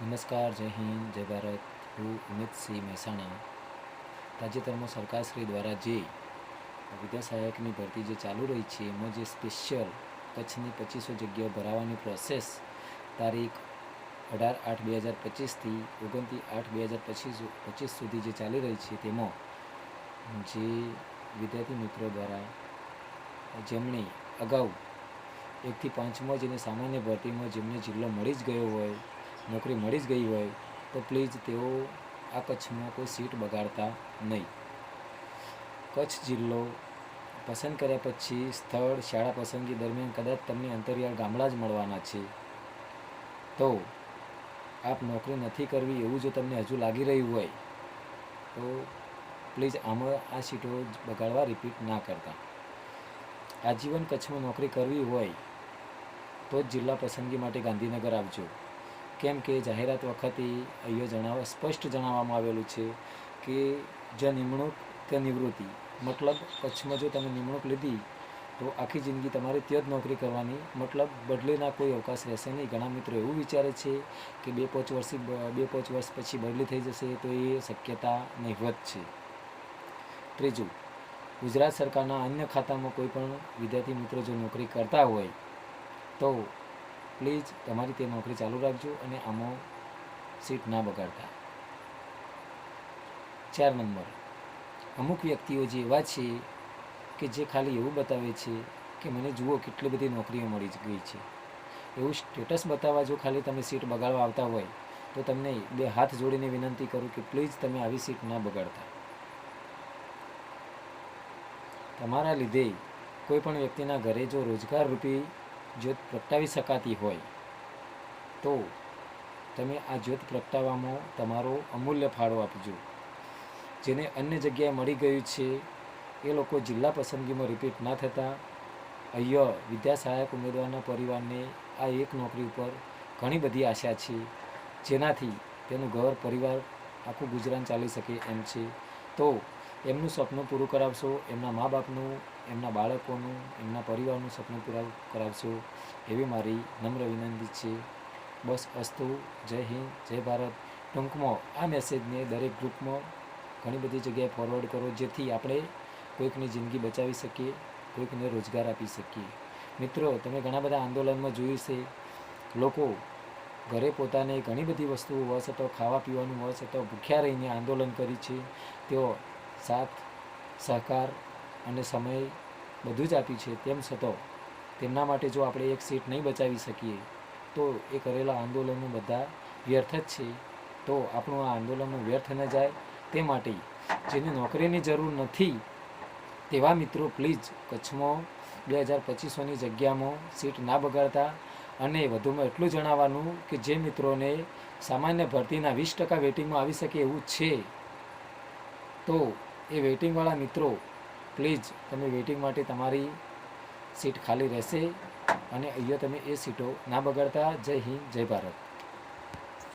નમસ્કાર, જય હિન્દ, જય ભારત. હું અમિતસિંહ મહેસાણા. તાજેતરમાં સરકારશ્રી દ્વારા જે વિદ્યા સહાયકની ભરતી જે ચાલુ રહી છે, એમાં જે સ્પેશિયલ કચ્છની પચીસો જગ્યાઓ ભરાવાની પ્રોસેસ તારીખ અઢાર આઠ બે હજાર પચીસથી ઓગણત્રીસ આઠ બે હજાર પચીસ પચીસ સુધી જે ચાલી રહી છે, તેમાં જે વિદ્યાર્થી મિત્રો દ્વારા જેમણે અગાઉ એકથી પાંચમાં જેને સામાન્ય ભરતીમાં જેમને જિલ્લો મળી જ ગયો હોય નોકરી મળી જ ગઈ હોય, તો પ્લીઝ તેઓ આ કચ્છમાં કોઈ સીટ બગાડતા નહીં. કચ્છ જિલ્લો પસંદ કર્યા પછી સ્થળ, શાળા પસંદગી દરમિયાન કદાચ તમને અંતરિયાળ ગામડા જ મળવાના છે. તો આપ નોકરી નથી કરવી એવું જો તમને હજુ લાગી રહ્યું હોય, તો પ્લીઝ આમાં આ સીટો બગાડવા રિપીટ ના કરતા. આજીવન કચ્છમાં નોકરી કરવી હોય, તો જ જિલ્લા પસંદગી માટે ગાંધીનગર આવજો. કેમ કે જાહેરાત વખતે અહીંયા જણાવવા સ્પષ્ટ જણાવવામાં આવેલું છે કે જે નિમણૂક તે નિવૃત્તિ. મતલબ કચ્છમાં જો તમે નિમણૂક લીધી, તો આખી જિંદગી તમારે ત્યાં જ નોકરી કરવાની. મતલબ બદલીના કોઈ અવકાશ રહેશે નહીં. ઘણા મિત્રો એવું વિચારે છે કે બે પાંચ વર્ષથી બે પાંચ વર્ષ પછી બદલી થઈ જશે તો એ શક્યતા નહિવત છે. ત્રીજું, ગુજરાત સરકારના અન્ય ખાતામાં કોઈ પણ વિદ્યાર્થી મિત્રો જો નોકરી કરતા હોય, તો પ્લીઝ તમારી તે નોકરી ચાલુ રાખજો અને આમાં સીટ ના બગાડતા. ચાર નંબર. અમુક વ્યક્તિઓ જે એવા છે કે જે ખાલી એવું બતાવે છે કે મને જુઓ કેટલી બધી નોકરીઓ મળી ગઈ છે. એવું સ્ટેટસ બતાવવા જો ખાલી તમે સીટ બગાડવા આવતા હોય, તો તમને બે હાથ જોડીને વિનંતી કરું કે પ્લીઝ તમે આવી સીટ ના બગાડતા. તમારા લીધે કોઈ પણ વ્યક્તિના ઘરે જો રોજગાર રૂપી જ્યોત પ્રગટાવી શકાતી હોય, તો તમે આ જ્યોત પ્રગટાવવામાં તમારો અમૂલ્ય ફાળો આપજો. જેને અન્ય જગ્યાએ મળી ગયું છે, એ લોકો જિલ્લા પસંદગીમાં રિપીટ ના થતાં, અહીંયા વિદ્યા સહાયક ઉમેદવારના પરિવારને આ એક નોકરી ઉપર ઘણી બધી આશા છે, જેનાથી તેનું ઘર, પરિવાર આખું ગુજરાન ચાલી શકે એમ છે. તો એમનું સપનું પૂરું કરાવશો, એમના મા બાપનું એમના બાળકોનું, એમના પરિવારનું સપનું પૂરા કરાવશો. એવી મારી નમ્ર વિનંતી છે. બસ અસ્તુ, જય હિન્દ, જય ભારત. ટૂંકમાં આ મેસેજને દરેક ગ્રુપમાં ઘણી બધી જગ્યાએ ફોરવર્ડ કરો, જેથી આપણે કોઈકની જિંદગી બચાવી શકીએ, કોઈકને રોજગાર આપી શકીએ. મિત્રો, તમે ઘણા બધા આંદોલનમાં જોયું છે લોકો ઘરે પોતાને ઘણી બધી વસ્તુઓ વસ છતાં ખાવા પીવાનું વસ છતાં ભૂખ્યા રહીને આંદોલન કરી છે. તેઓ સાથ, સહકાર અને સમય બધું જ આપ્યું છે, તેમ છતાં તેમના માટે જો આપણે એક સીટ નહીં બચાવી શકીએ, તો એ કરેલા આંદોલનો બધા વ્યર્થ જ છે. તો આપણું આ આંદોલન વ્યર્થ ન જાય તે માટે જેને નોકરીની જરૂર નથી તેવા મિત્રો પ્લીઝ કચ્છમાં બે હજાર પચીસોની જગ્યામાં સીટ ના બગાડતા અને વધુમાં એટલું જણાવવાનું કે જે મિત્રોને સામાન્ય ભરતીના વીસ ટકા વેટિંગમાં આવી શકે એવું છે. તો એ વેઇટિંગવાળા મિત્રો પ્લીઝ તમે વેઇટિંગ માટે તમારી સીટ ખાલી રહેશે અને અહીંયા તમે એ સીટો ના બગાડતા. જય હિન્દ, જય ભારત.